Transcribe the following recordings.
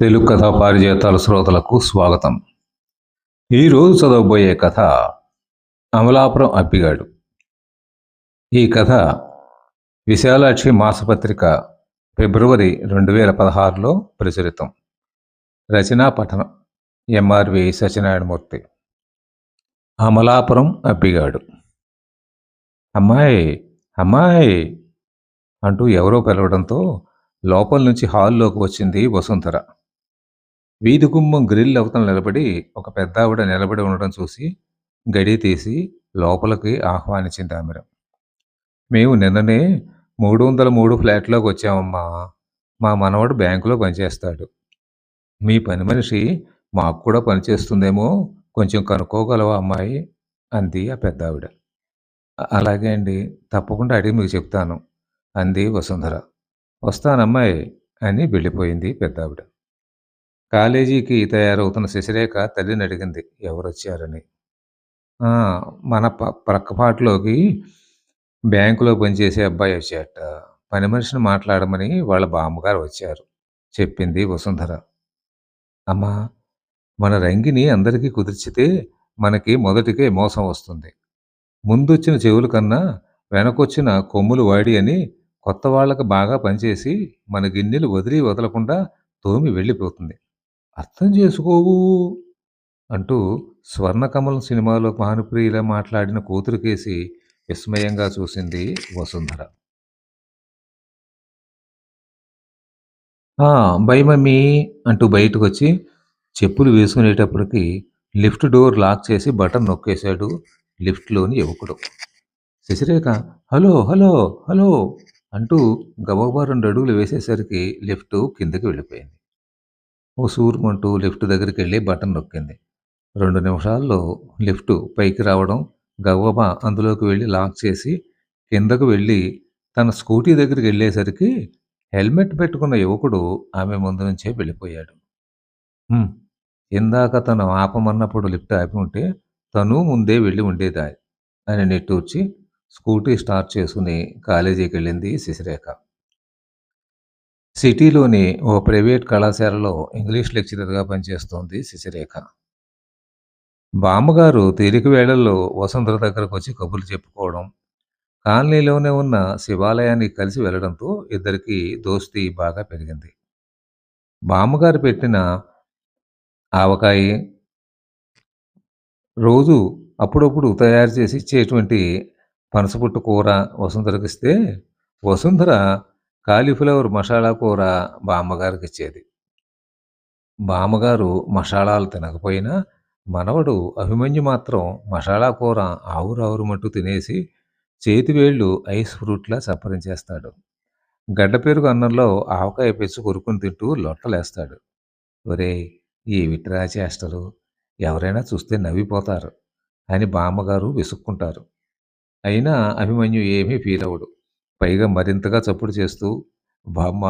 తెలుగు కథ పారిజాతాల శ్రోతలకు స్వాగతం. ఈరోజు చదవబోయే కథ అమలాపురం అప్పిగాడు. ఈ కథ విశాలాక్షి మాసపత్రిక ఫిబ్రవరి రెండు వేల పదహారులో ప్రచురితం. రచనా పఠనం ఎంఆర్వి సత్యనారాయణమూర్తి. అమలాపురం అప్పిగాడు. అమ్మాయి అమ్మాయి! అంటూ ఎవరో పిలవడంతో లోపల నుంచి హాల్లోకి వచ్చింది వసుంధర. వీధి గుమ్మం గ్రిల్ అవతల నిలబడి ఒక పెద్ద ఆవిడ నిలబడి ఉండడం చూసి గడి తీసి లోపలికి ఆహ్వానించింది ఆమె. మేము నిన్ననే మూడు వందల మూడు ఫ్లాట్లోకి వచ్చామమ్మా. మా మనవడు బ్యాంకులో పనిచేస్తాడు మీ పని మనిషి మాకు కూడా పనిచేస్తుందేమో కొంచెం కనుక్కోగలవా అమ్మాయి? అంది ఆ పెద్ద ఆవిడ. అలాగే అండి తప్పకుండా అడిగి మీకు చెప్తాను అంది వసుంధర. వస్తానమ్మాయి అని వెళ్ళిపోయింది పెద్ద ఆవిడ. కాలేజీకి తయారవుతున్న శశిరేఖ తల్లిని అడిగింది. ఎవరొచ్చారని. "ఆ, మన ప ప్రక్కపాటిలోకి బ్యాంకులో పనిచేసే అబ్బాయి వచ్చాట. పని మనిషిని మాట్లాడమని వాళ్ళ బామ్మగారు వచ్చారు. చెప్పింది వసుంధర. అమ్మా మన రంగిని అందరికీ కుదిర్చితే మనకి మొదటికే మోసం వస్తుంది. ముందొచ్చిన చెవుల కన్నా వెనకొచ్చిన కొమ్ములు వాడి అని కొత్త వాళ్ళకి బాగా పనిచేసి మన గిన్నెలు వదిలి వదలకుండా తోమి వెళ్ళిపోతుంది. అర్థం చేసుకోవు అంటూ స్వర్ణకమలం సినిమాలో భానుప్రియులా మాట్లాడిన కూతురుకేసి విస్మయంగా చూసింది వసుంధర. బై మమ్మీ అంటూ బయటకు వచ్చి చెప్పులు వేసుకునేటప్పటికి లిఫ్ట్ డోర్ లాక్ చేసి బటన్ నొక్కేశాడు లిఫ్ట్లోని యువకుడు. శశిరేఖ హలో హలో హలో అంటూ గబగబా రెండు అడుగులు వేసేసరికి లిఫ్ట్ కిందకి వెళ్ళిపోయింది. ఓ సూర్మంటూ లిఫ్ట్ దగ్గరికి వెళ్ళి బటన్ నొక్కింది. రెండు నిమిషాల్లో లిఫ్ట్ పైకి రావడం గబగబా అందులోకి వెళ్ళి లాక్ చేసి కిందకు వెళ్ళి తన స్కూటీ దగ్గరికి వెళ్ళేసరికి హెల్మెట్ పెట్టుకున్న యువకుడు ఆమె ముందు నుంచే వెళ్ళిపోయాడు. ఇందాక తను ఆపమన్నప్పుడు లిఫ్ట్ ఆపి ఉంటే తను ముందే వెళ్ళి ఉండేదాయి అని నెట్టూర్చి స్కూటీ స్టార్ట్ చేసుకుని కాలేజీకి వెళ్ళింది శశిరేఖ. సిటీలోని ఓ ప్రైవేట్ కళాశాలలో ఇంగ్లీష్ లెక్చరర్గా పనిచేస్తోంది శశిరేఖ. బామ్మగారు తీరిక వేళల్లో వసుంధర దగ్గరకు వచ్చి కబుర్లు చెప్పుకోవడం కాలనీలోనే ఉన్న శివాలయానికి కలిసి వెళ్ళడంతో ఇద్దరికి దోస్తీ బాగా పెరిగింది. బామ్మగారు పెట్టిన ఆవకాయ రోజు అప్పుడప్పుడు తయారు చేసి ఇచ్చేటువంటి పనసపుట్టు కూర వసుంధరకి ఇస్తే వసుంధర కాలీఫ్లవర్ మసాలా కూర బామ్మగారికి ఇచ్చేది. బామ్మగారు మసాలాలు తినకపోయినా మనవడు అభిమన్యు మాత్రం మసాలా కూర ఆవురావురుమంటూ తినేసి చేతివేళ్ళు ఐస్ ఫ్రూట్లా చప్పరించేస్తాడు గడ్డ పెరుగు అన్నంలో ఆవకాయ పెచ్చు కొరుకుని తింటూ లొట్టలేస్తాడు. ఒరేయ్ ఈ విట్రా చేష్టలు? ఎవరైనా చూస్తే నవ్విపోతారు అని బామ్మగారు విసుక్కుంటారు. అయినా అభిమన్యు ఏమీ ఫీల్ అవ్వడు పైగా మరింతగా చప్పుడు చేస్తూ బామ్మ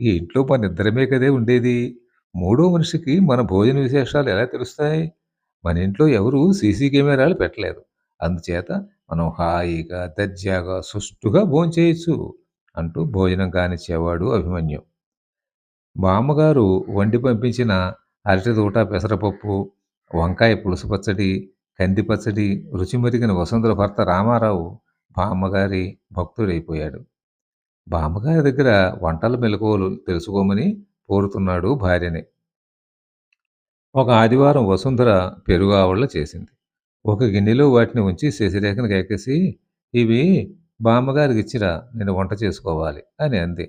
ఈ ఇంట్లో మన ఇద్దరమే కదే ఉండేది. మూడో మనిషికి మన భోజన విశేషాలు ఎలా తెలుస్తాయి? మన ఇంట్లో ఎవరూ సీసీ కెమెరాలు పెట్టలేదు. అందుచేత మనం హాయిగా దర్జాగా సుష్టుగా భోంచేయచ్చు అంటూ భోజనం కానిచ్చేవాడు అభిమన్యు. బామ్మగారు వండి పంపించిన అరటి దూట పెసరపప్పు వంకాయ పులుసు పచ్చడి కంది పచ్చడి రుచి మరిగిన వసుంధర భర్త రామారావు బామ్మగారి భక్తుడైపోయాడు. బామ్మగారి దగ్గర వంటల మెలకువలు తెలుసుకోమని కోరుతున్నాడు భార్యని. ఒక ఆదివారం వసుంధర పెరుగు ఆవళ్ళ చేసింది. ఒక గిన్నెలో వాటిని ఉంచి శశిరేఖను కేకేసి ఇవి బామ్మగారికి ఇచ్చిరా నేను వంట చేసుకోవాలి అని అంది.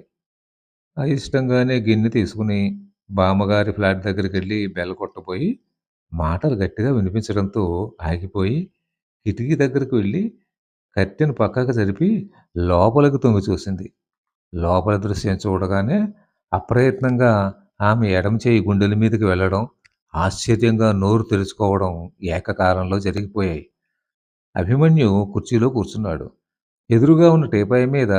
ఆ ఇష్టంగానే గిన్నె తీసుకుని బామ్మగారి ఫ్లాట్ దగ్గరికి వెళ్ళి బెల్ల కొట్టపోయి మాటలు గట్టిగా వినిపించడంతో ఆగిపోయి కిటికీ దగ్గరికి వెళ్ళి కట్టెను పక్కకు జరిపి లోపలికి తొంగి చూసింది. లోపల దృశ్యం చూడగానే అప్రయత్నంగా ఆమె ఎడమ చేయి గుండెల మీదకి వెళ్ళడం ఆశ్చర్యంగా నోరు తెరుచుకోవడం ఏకకాలంలో జరిగిపోయాయి. అభిమన్యు కుర్చీలో కూర్చున్నాడు. ఎదురుగా ఉన్న టేపాయి మీద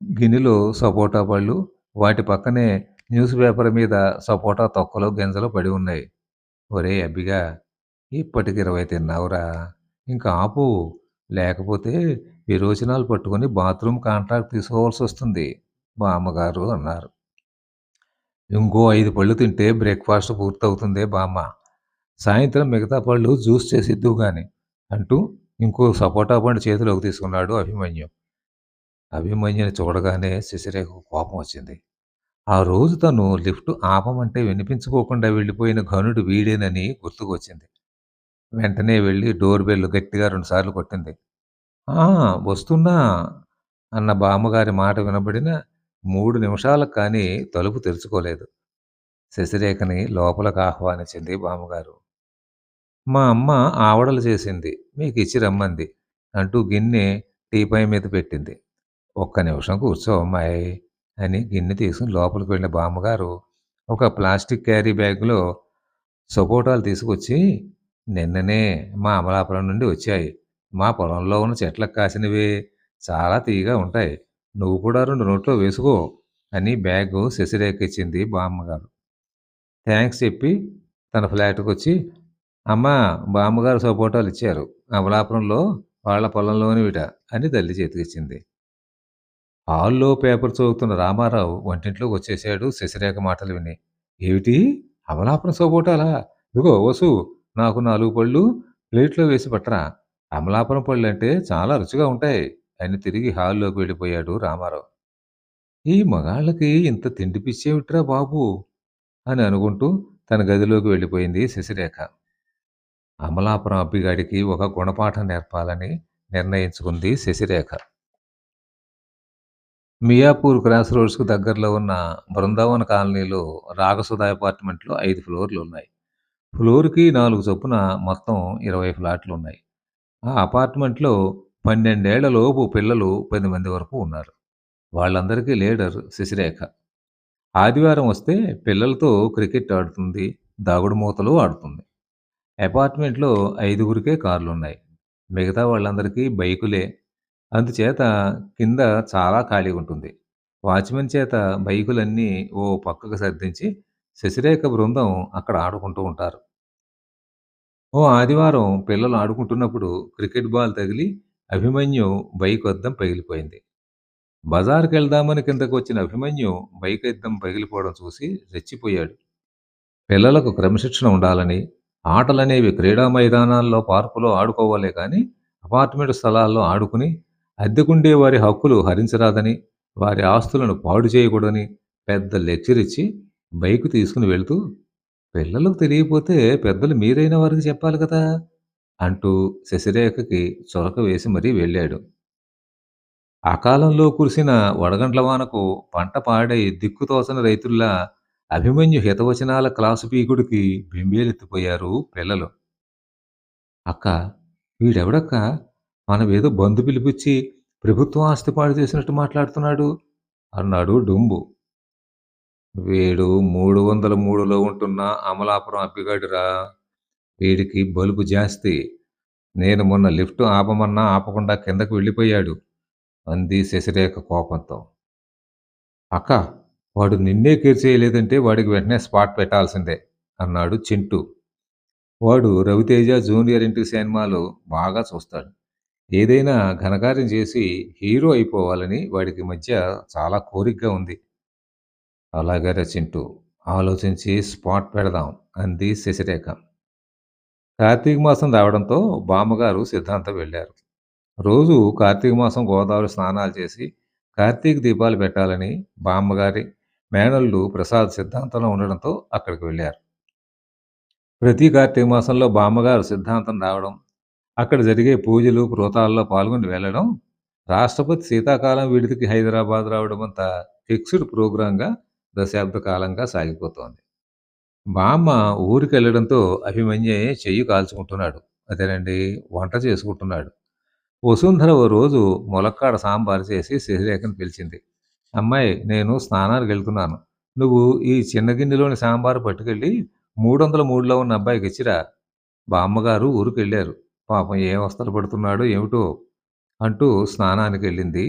గిన్నెలో సపోటా పళ్ళు వాటి పక్కనే న్యూస్ పేపర్ మీద సపోటా తొక్కలు గింజలు పడి ఉన్నాయి. ఒరే అబ్బిగా ఇప్పటికి ఇరవై తిన్నావురా. ఇంకా ఆపు. లేకపోతే విరోచనాలు పట్టుకొని బాత్రూమ్ కాంట్రాక్ట్ తీసుకోవాల్సి వస్తుంది మా అమ్మగారు అన్నారు. ఇంకో ఐదు పళ్ళు తింటే బ్రేక్ఫాస్ట్ పూర్తవుతుందే బామ్మ. సాయంత్రం మిగతా పళ్ళు జ్యూస్ చేసిద్దువు కానీ అంటూ ఇంకో సపోటా పండు చేతిలోకి తీసుకున్నాడు అభిమన్యు. అభిమన్యుని చూడగానే శశిరేఖకు కోపం వచ్చింది. ఆ రోజు తను లిఫ్ట్ ఆపమంటే వినిపించుకోకుండా వెళ్ళిపోయిన ఘనుడు వీడేనని గుర్తుకొచ్చింది. వెంటనే వెళ్ళి డోర్ బెల్ గట్టిగా రెండుసార్లు కొట్టింది. ఆ వస్తున్నా అన్న బామ్మగారి మాట వినబడిన మూడు నిమిషాలకు కానీ తలుపు తెరుచుకోలేదు. శశిరేఖని లోపలకు ఆహ్వానించింది బామ్మగారు. మా అమ్మ ఆవడలు చేసింది మీకు ఇచ్చి రమ్మంది అంటూ గిన్నె టీపాయ్ మీద పెట్టింది. ఒక్క నిమిషం కూర్చో అమ్మాయి అని గిన్నె తీసుకుని లోపలికి వెళ్ళిన బామ్మగారు ఒక ప్లాస్టిక్ క్యారీ బ్యాగ్లో సపోటాలు తీసుకొచ్చి నిన్ననే మా అమలాపురం నుండి వచ్చాయి. మా పొలంలో ఉన్న చెట్లకు కాసినవే చాలా తీయగా ఉంటాయి. నువ్వు కూడా రెండు నోట్లో వేసుకో అని బ్యాగు శశిరేఖ ఇచ్చింది బామ్మగారు. థ్యాంక్స్ చెప్పి తన ఫ్లాట్కి వచ్చి అమ్మ బామ్మగారు సపోటాలు ఇచ్చారు. అమలాపురంలో వాళ్ళ పొలంలోనివిట అని తల్లి చేతికిచ్చింది. హాల్లో పేపర్ చదువుతున్న రామారావు వంటింట్లోకి వచ్చేసాడు శశిరేఖ మాటలు విని. ఏమిటి? అమలాపురం సపోటాలా? ఇదిగో వసు నాకు నాలుగు పళ్ళు ప్లేట్లో వేసి పట్టరా? అమలాపురం పళ్ళు అంటే చాలా రుచిగా ఉంటాయి. అని తిరిగి హాల్లోకి వెళ్ళిపోయాడు రామారావు. ఈ మగాళ్ళకి ఇంత తిండి పిచ్చేమిట్రా బాబు? అని అనుకుంటూ తన గదిలోకి వెళ్ళిపోయింది శశిరేఖ. అమలాపురం అబ్బిగాడికి ఒక గుణపాఠం నేర్పాలని నిర్ణయించుకుంది శశిరేఖ. మియాపూర్ క్రాస్ రోడ్స్కు దగ్గరలో ఉన్న బృందావన కాలనీలో రాగసుధ అపార్ట్మెంట్లో ఐదు ఫ్లోర్లు ఉన్నాయి ఫ్లోర్కి నాలుగు చొప్పున మొత్తం ఇరవై ఫ్లాట్లు ఉన్నాయి ఆ అపార్ట్మెంట్లో పన్నెండేళ్ళ లోపు పిల్లలు పది మంది వరకు ఉన్నారు. వాళ్ళందరికీ లీడర్ శశిరేఖ. ఆదివారం వస్తే పిల్లలతో క్రికెట్ ఆడుతుంది దాగుడు మూతలు ఆడుతుంది. అపార్ట్మెంట్లో ఐదుగురికే కార్లు ఉన్నాయి మిగతా వాళ్ళందరికీ బైకులే. అందుచేత కింద చాలా ఖాళీ ఉంటుంది. వాచ్మెన్ చేత బైకులన్నీ ఓ పక్కకు సర్దించి శశిరేఖ బృందం అక్కడ ఆడుకుంటూ ఉంటారు. ఓ ఆదివారం పిల్లలు ఆడుకుంటున్నప్పుడు క్రికెట్ బాల్ తగిలి అభిమన్యు బైక్ అద్దం పగిలిపోయింది. బజార్కి వెళ్దామని కిందకు వచ్చిన అభిమన్యు బైక్ అద్దం పగిలిపోవడం చూసి రెచ్చిపోయాడు. పిల్లలకు క్రమశిక్షణ ఉండాలని ఆటలనేవి క్రీడా మైదానాల్లో పార్కులో ఆడుకోవాలే కానీ అపార్ట్మెంట్ స్థలాల్లో ఆడుకుని అద్దెకుండే వారి హక్కులు హరించరాదని వారి ఆస్తులను పాడు చేయకూడదని పెద్ద లెక్చర్ ఇచ్చి బైక్ తీసుకుని వెళ్తూ పిల్లలకు తెలియపోతే పెద్దలు మీరైన వారికి చెప్పాలి కదా అంటూ శశిరేఖకి చొరక వేసి మరీ వెళ్ళాడు. అకాలంలో కురిసిన వడగండ్ల వానకు పంట పాడై దిక్కుతోసిన రైతుల్లా అభిమన్యు హితవచనాల క్లాసు పీకుడికి బింబేలెత్తిపోయారు పిల్లలు. అక్క వీడెవడక్క? మనమేదో బంధు పిలిపించి ప్రభుత్వం ఆస్తి పాడు చేసినట్టు మాట్లాడుతున్నాడు అన్నాడు డుంబు. వీడు మూడు వందల మూడులో ఉంటున్న అమలాపురం అబ్బిగాడురా వీడికి బలుపు జాస్తి. నేను మొన్న లిఫ్ట్ ఆపమన్నా ఆపకుండా కిందకు వెళ్ళిపోయాడు అంది శశిరేఖ కోపంతో. అక్క వాడు నిన్నే కేర్ చేయలేదంటే వాడికి వెంటనే స్పాట్ పెట్టాల్సిందే అన్నాడు చింటూ. వాడు రవితేజ జూనియర్ ఇంటి సినిమాలు బాగా చూస్తాడు. ఏదైనా ఘనకార్యం చేసి హీరో అయిపోవాలని వాడికి మధ్య చాలా కోరికగా ఉంది. అలాగే చింటూ ఆలోచించి స్పాట్ పెడదాం అంది శశిరేఖ. కార్తీక మాసం రావడంతో బామ్మగారు సిద్ధాంతం వెళ్ళారు. రోజు కార్తీక మాసం గోదావరి స్నానాలు చేసి కార్తీక దీపాలు పెట్టాలని బామ్మగారి మేనల్లు ప్రసాద్ సిద్ధాంతంలో ఉండడంతో అక్కడికి వెళ్ళారు. ప్రతి కార్తీక మాసంలో బామ్మగారు సిద్ధాంతం రావడం అక్కడ జరిగే పూజలు ప్రోతాల్లో పాల్గొని వెళ్ళడం రాష్ట్రపతి శీతాకాలం విడిదికి హైదరాబాద్ రావడం అంతా ఫిక్స్డ్ ప్రోగ్రాంగా దశాబ్ద కాలంగా సాగిపోతోంది. బామ్మ ఊరికి వెళ్ళడంతో అభిమన్యే చెయ్యి కాల్చుకుంటున్నాడు. అదేనండి వంట చేసుకుంటున్నాడు. వసుంధర ఓ రోజు ములక్కాడ సాంబారు చేసి శశిరేఖను పిలిచింది. అమ్మాయి నేను స్నానానికి వెళ్తున్నాను. నువ్వు ఈ చిన్న గిన్నెలోని సాంబారు పట్టుకెళ్ళి మూడు వందల మూడులో ఉన్న అబ్బాయికి ఇచ్చిరా. బామ్మగారు ఊరికి వెళ్ళారు పాపం ఏ వస్తలు పడుతున్నాడో ఏమిటో అంటూ స్నానానికి వెళ్ళింది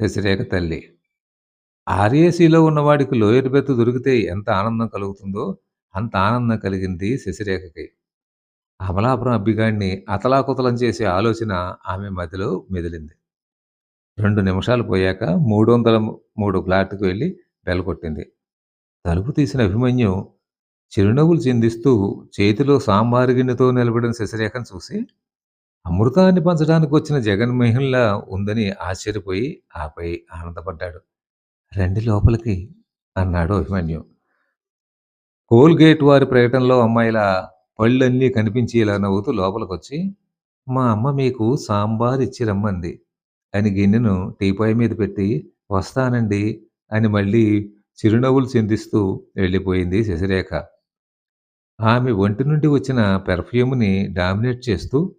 శశిరేఖ తల్లి. ఆర్ఏసీలో ఉన్నవాడికి లోయర్ బెత్తు దొరికితే ఎంత ఆనందం కలుగుతుందో అంత ఆనందం కలిగింది శశిరేఖకి. అమలాపురం అబ్బిగాడిని అతలాకుతలం చేసే ఆలోచన ఆమె మధ్యలో మెదిలింది. రెండు నిమిషాలు పోయాక మూడు వందల మూడు ఫ్లాట్కి వెళ్ళి బెల్ కొట్టింది. తలుపు తీసిన అభిమన్యు చిరునవ్వులు చిందిస్తూ చేతిలో సాంబారు గిన్నెతో నిలబడిన శశిరేఖను చూసి అమృతాన్ని పంచడానికి వచ్చిన జగన్మోహన్లా ఉందని ఆశ్చర్యపోయి ఆపై ఆనందపడ్డాడు. రండి లోపలికి అన్నాడు అభిమన్యు. కోల్గేట్ వారి ప్రకటనలో అమ్మాయిల పళ్ళన్నీ కనిపించి ఇలా నవ్వుతూ లోపలికొచ్చి మా అమ్మ మీకు సాంబార్ ఇచ్చి రమ్మంది. అని గిన్నెను టీపాయ్ మీద పెట్టి వస్తానండి అని మళ్ళీ చిరునవ్వులు చిందిస్తూ వెళ్ళిపోయింది శశిరేఖ. ఆమె ఒంటి నుండి వచ్చిన పెర్ఫ్యూమ్ని డామినేట్ చేస్తూ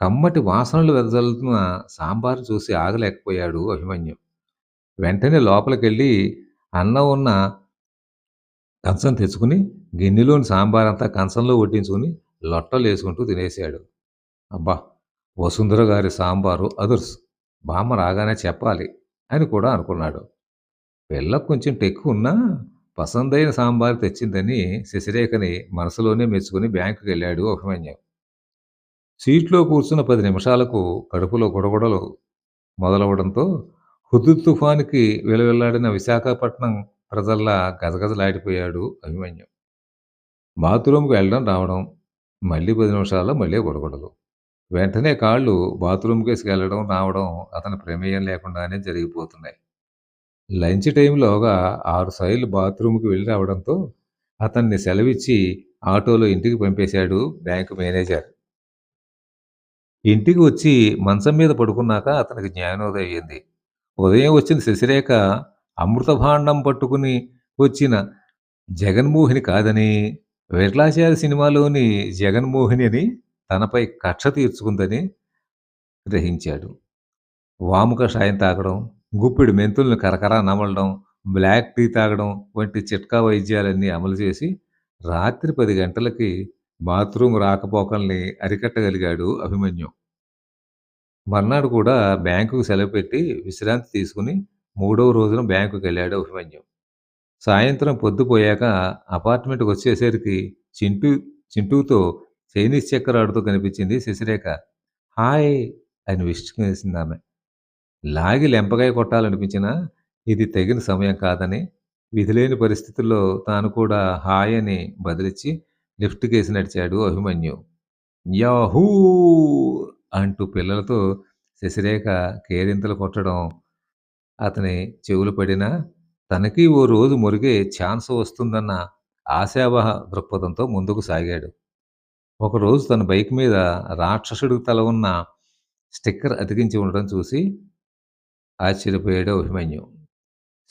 కమ్మటి వాసనలు వెదజల్లుతున్న సాంబార్ చూసి ఆగలేకపోయాడు అభిమన్యు. వెంటనే లోపలికెళ్ళి అన్నం ఉన్న కంచం తెచ్చుకుని గిన్నెలోని సాంబారంతా కంచంలో వడ్డించుకుని లొట్టలు వేసుకుంటూ తినేశాడు అబ్బా! వసుంధర గారి సాంబారు అదుర్స్. బామ్మ రాగానే చెప్పాలి అని కూడా అనుకున్నాడు. పిల్లకు కొంచెం టెక్కు ఉన్నా పసందైన సాంబారు తెచ్చిందని శశిరేఖని మనసులోనే మెచ్చుకుని బ్యాంకుకి వెళ్ళాడు అభిమన్యం. సీట్లో కూర్చున్న పది నిమిషాలకు కడుపులో గొడగొడలు మొదలవడంతో హుద్దు తుఫానుకి వెలువెల్లాడిన విశాఖపట్నం ప్రజల్లా గజగజలాడిపోయాడు అభిమన్యం. బాత్రూమ్కి వెళ్ళడం రావడం మళ్ళీ పది నిమిషాల్లో మళ్ళీ గొడగొడలు వెంటనే కాళ్ళు బాత్రూమ్కేసి వెళ్ళడం రావడం అతని ప్రమేయం లేకుండానే జరిగిపోతున్నాయి. లంచ్ టైంలోగా ఆరు సైలు బాత్రూమ్కి వెళ్ళి రావడంతో అతన్ని సెలవిచ్చి ఆటోలో ఇంటికి పంపేశాడు బ్యాంకు మేనేజర్. ఇంటికి వచ్చి మంచం మీద పడుకున్నాక అతనికి జ్ఞానోదయం అయింది. ఉదయం వచ్చిన శశిరేఖ. అమృతభాండం పట్టుకుని వచ్చిన జగన్మోహిని కాదని విఠలాచార్య సినిమాలోని జగన్మోహిని అని తనపై కక్ష తీర్చుకుందని గ్రహించాడు. వాము కషాయం తాగడం గుప్పిడి మెంతుల్ని కరకరా నమలడం బ్లాక్ టీ తాగడం వంటి చిట్కా వైద్యాలన్నీ అమలు చేసి రాత్రి పది గంటలకి బాత్రూమ్ రాకపోకల్ని అరికట్టగలిగాడు అభిమన్యు. మర్నాడు కూడా బ్యాంకుకు సెలవు పెట్టి విశ్రాంతి తీసుకుని మూడవ రోజున బ్యాంకుకి వెళ్ళాడు అభిమన్యు. సాయంత్రం పొద్దుపోయాక అపార్ట్మెంట్కి వచ్చేసరికి చింటూ చింటూతో చైనీస్ చక్కెర ఆడుతూ కనిపించింది శశిరేఖ. హాయ్ అని విష్ణుసింది ఆమె. లాగి లెంపకాయ కొట్టాలనిపించినా ఇది తగిన సమయం కాదని విధిలేని పరిస్థితుల్లో తాను కూడా హాయ్ అని బదిలిచ్చి లిఫ్ట్ కేసి నడిచాడు అభిమన్యు. యాహూ! అంటూ పిల్లలతో శశిరేఖ కేరింతలు కొట్టడం అతని చెవులు పడినా తనకి ఓ రోజు మురిగే ఛాన్స్ వస్తుందన్న ఆశావహ దృక్పథంతో ముందుకు సాగాడు. ఒకరోజు తన బైక్ మీద రాక్షసుడికి తల ఉన్న స్టిక్కర్ అతికించి ఉండడం చూసి ఆశ్చర్యపోయాడు అభిమన్యు.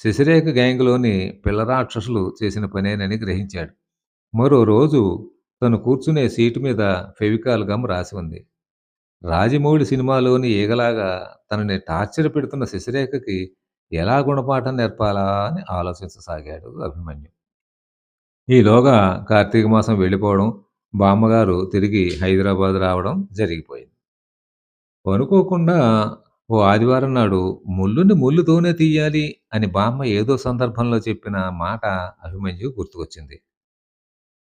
శశిరేఖ గ్యాంగ్లోని పిల్ల రాక్షసులు చేసిన పనేనని గ్రహించాడు. మరో రోజు తను కూర్చునే సీటు మీద ఫెవికాల్ గమ్ రాసి ఉంది. రాజమౌళి సినిమాలోని ఈగలాగా తనని టార్చర్ పెడుతున్న శశిరేఖకి ఎలా గుణపాఠం నేర్పాలా అని ఆలోచించసాగాడు అభిమన్యు. ఈలోగా కార్తీక మాసం వెళ్ళిపోవడం బామ్మగారు తిరిగి హైదరాబాద్ రావడం జరిగిపోయింది. అనుకోకుండా ఓ ఆదివారం నాడు ముళ్ళుని ముళ్ళుతోనే తీయాలి అని బామ్మ ఏదో సందర్భంలో చెప్పిన మాట అభిమన్యు గుర్తుకొచ్చింది.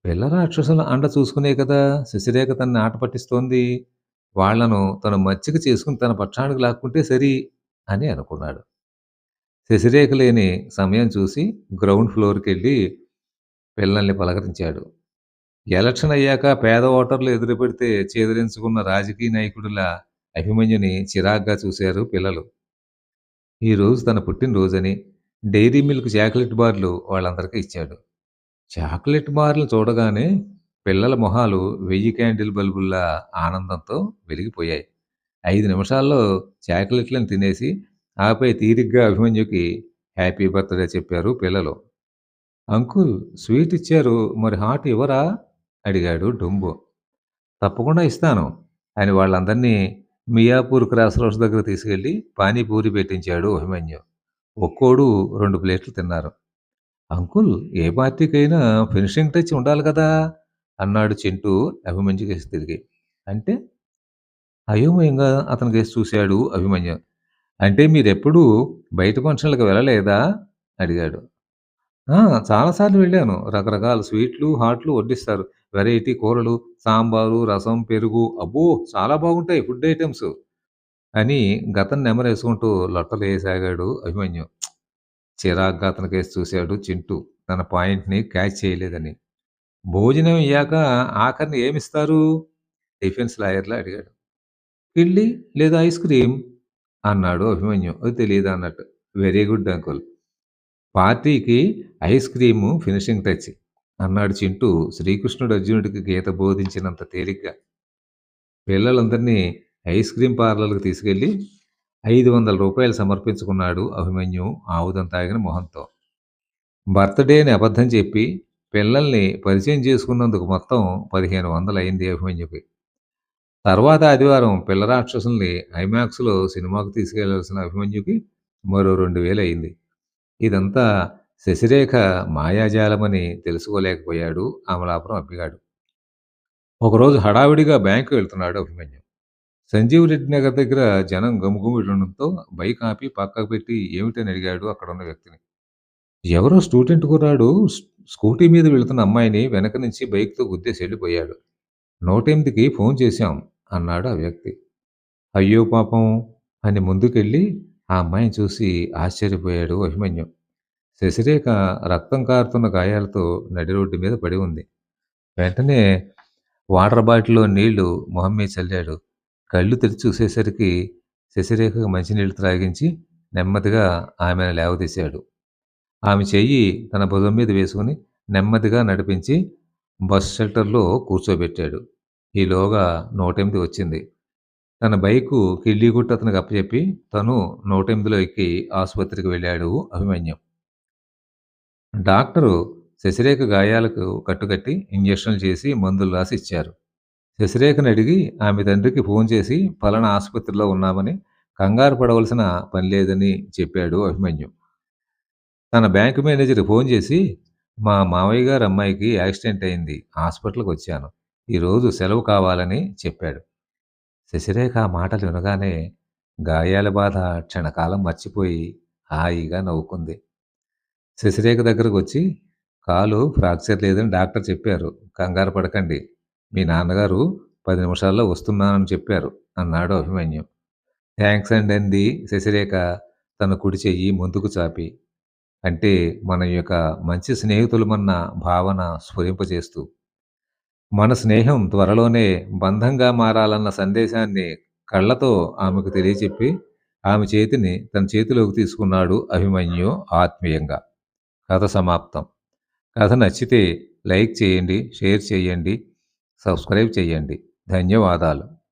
పిల్ల రాక్షసుల అండ చూసుకునే కదా శశిరేఖ తన్ని ఆట పట్టిస్తోంది వాళ్ళను తను మచ్చిక చేసుకుని తన పక్షానికి లాక్కుంటే సరి అని అనుకున్నాడు. శశిరేఖ లేని సమయం చూసి గ్రౌండ్ ఫ్లోర్కి వెళ్ళి పిల్లల్ని పలకరించాడు. ఎలక్షన్ అయ్యాక పేద ఓటర్లు ఎదురుపెడితే చేదరించుకున్న రాజకీయ నాయకుడుల అభిమన్యుని చిరాగ్గా చూశారు పిల్లలు. ఈరోజు తన పుట్టినరోజని డైరీ మిల్క్ చాక్లెట్ బార్లు వాళ్ళందరికీ ఇచ్చాడు. చాక్లెట్ బార్లు చూడగానే పిల్లల మొహాలు వెయ్యి క్యాండిల్ బల్బుల్లా ఆనందంతో వెలిగిపోయాయి. ఐదు నిమిషాల్లో చాక్లెట్లను తినేసి ఆపై తీరిగ్గా అభిమన్యుకి హ్యాపీ బర్త్డే చెప్పారు పిల్లలు. అంకుల్ స్వీట్ ఇచ్చారు మరి హాట్ ఇవ్వరా? అడిగాడు డొంబో. తప్పకుండా ఇస్తాను అని వాళ్ళందరినీ మియాపూర్ క్రాస్ రోడ్స్ దగ్గర తీసుకెళ్ళి పానీపూరి పెట్టించాడు అభిమన్యు. ఒక్కోడు రెండు ప్లేట్లు తిన్నారు. అంకుల్ ఏ పార్టీకైనా ఫినిషింగ్ టచ్ ఉండాలి కదా? అన్నాడు చింటూ అభిమన్యు కేసు తిరిగి. అంటే అయోమయంగా అతని కేసు చూశాడు అభిమన్యు. అంటే మీరెప్పుడూ బయట ఫంక్షన్లకు వెళ్ళలేదా? అడిగాడు. చాలాసార్లు వెళ్ళాను. రకరకాల స్వీట్లు హాట్లు వడ్డిస్తారు. వెరైటీ కూరలు సాంబారు రసం పెరుగు. అబ్బో చాలా బాగుంటాయి ఫుడ్ ఐటమ్స్ అని గతం నెమరేసుకుంటూ లొట్టలు వేసాగాడు అభిమన్యు. చిరాగ్గా అతని కేసు చూశాడు చింటూ. తన పాయింట్‌ని క్యాచ్ చేయలేదని. భోజనం అయ్యాక ఆఖరిని ఏమిస్తారు? డిఫెన్స్ లాయర్‌లా అడిగాడు. కిళ్ళి లేదా ఐస్ క్రీమ్ అన్నాడు అభిమన్యు. అది అన్నట్టు వెరీ గుడ్ అంకుల్. పార్టీకి ఐస్ క్రీము ఫినిషింగ్ టచ్ అన్నాడు చింటూ శ్రీకృష్ణుడు అర్జునుడికి గీత బోధించినంత తేలిగ్గా. పిల్లలందరినీ ఐస్ క్రీమ్ పార్లర్‌కి తీసుకెళ్ళి ఐదు వందల రూపాయలు సమర్పించుకున్నాడు అభిమన్యు ఆవుదం తాగిన మొహంతో. బర్త్డేని అబద్ధం చెప్పి పిల్లల్ని పరిచయం చేసుకున్నందుకు మొత్తం పదిహేను వందలు అయింది అభిమన్యుకి. తర్వాత ఆదివారం పిల్ల రాక్షసుల్ని ఐమాక్స్‌లో సినిమాకు తీసుకెళ్ళాల్సిన అభిమన్యుకి మరో రెండు వేలు అయింది ఇదంతా శశిరేఖ మాయాజాలమని తెలుసుకోలేకపోయాడు అమలాపురం అబ్బిగాడు. ఒకరోజు హడావిడిగా బ్యాంకు వెళ్తున్నాడు అభిమన్యు. సంజీవ్ రెడ్డి నగర్ దగ్గర జనం గుమిగూడడంతో బైక్ ఆపి పక్కకు పెట్టి ఏమిటని అడిగాడు అక్కడున్న వ్యక్తిని. ఎవరో స్టూడెంట్ కుర్రాడు స్కూటీ మీద వెళుతున్న అమ్మాయిని వెనక నుంచి బైక్‌తో గుద్దేసి వెళ్ళిపోయాడు. 108కి ఫోన్ చేశాం అన్నాడు ఆ వ్యక్తి. అయ్యో పాపం అని ముందుకెళ్ళి ఆ అమ్మాయిని చూసి ఆశ్చర్యపోయాడు అభిమన్యు. శశిరేఖ రక్తం కారుతున్న గాయాలతో నడి రోడ్డు మీద పడి ఉంది. వెంటనే వాటర్ బాటిల్‌లో నీళ్ళు మొహం మీద చల్లాడు. కళ్ళు తెరిచి చూసేసరికి శశిరేఖకు మంచినీళ్ళు త్రాగించి నెమ్మదిగా ఆమెను లేవదీశాడు. ఆమె చెయ్యి తన భుజం మీద వేసుకుని నెమ్మదిగా నడిపించి బస్ షెల్టర్‌లో కూర్చోబెట్టాడు. ఈలోగా 108 వచ్చింది. తన బైకు కిళ్ళీ అతనికి అప్పచెప్పి తను 108లో ఎక్కి ఆసుపత్రికి వెళ్ళాడు అభిమన్యం డాక్టరు శశిరేఖ గాయాలకు కట్టుకట్టి ఇంజెక్షన్లు చేసి మందులు రాసి ఇచ్చారు. శశిరేఖను అడిగి ఆమె తండ్రికి ఫోన్ చేసి ఫలానా ఆసుపత్రిలో ఉన్నామని కంగారు పడవలసిన పని లేదని చెప్పాడు అభిమన్యం తన బ్యాంకు మేనేజర్ ఫోన్ చేసి మా మావయ్య గారు అమ్మాయికి యాక్సిడెంట్ అయింది. హాస్పిటల్‌కి వచ్చాను. ఈరోజు సెలవు కావాలని చెప్పాడు. శశిరేఖ ఆ మాటలు వినగానే గాయాల బాధ క్షణకాలం మర్చిపోయి హాయిగా నవ్వుకుంది. శశిరేఖ దగ్గరకు వచ్చి కాలు ఫ్రాక్చర్ లేదని డాక్టర్ చెప్పారు. కంగారు పడకండి. మీ నాన్నగారు పది నిమిషాల్లో వస్తున్నానని చెప్పారు అన్నాడు అభిమన్యు. థ్యాంక్స్ అండి అంది శశిరేఖ తన కుడి చెయ్యి ముందుకు చాపి. అంటే మన యొక్క మంచి స్నేహితులమన్న భావన స్ఫురింపజేస్తూ. మన స్నేహం త్వరలోనే బంధంగా మారాలన్న సందేశాన్ని కళ్ళతో ఆమెకు తెలియచెప్పి ఆమె చేతిని తన చేతిలోకి తీసుకున్నాడు అభిమన్యు ఆత్మీయంగా. కథ సమాప్తం. కథ నచ్చితే లైక్ చేయండి, షేర్ చేయండి, సబ్స్క్రైబ్ చేయండి. ధన్యవాదాలు.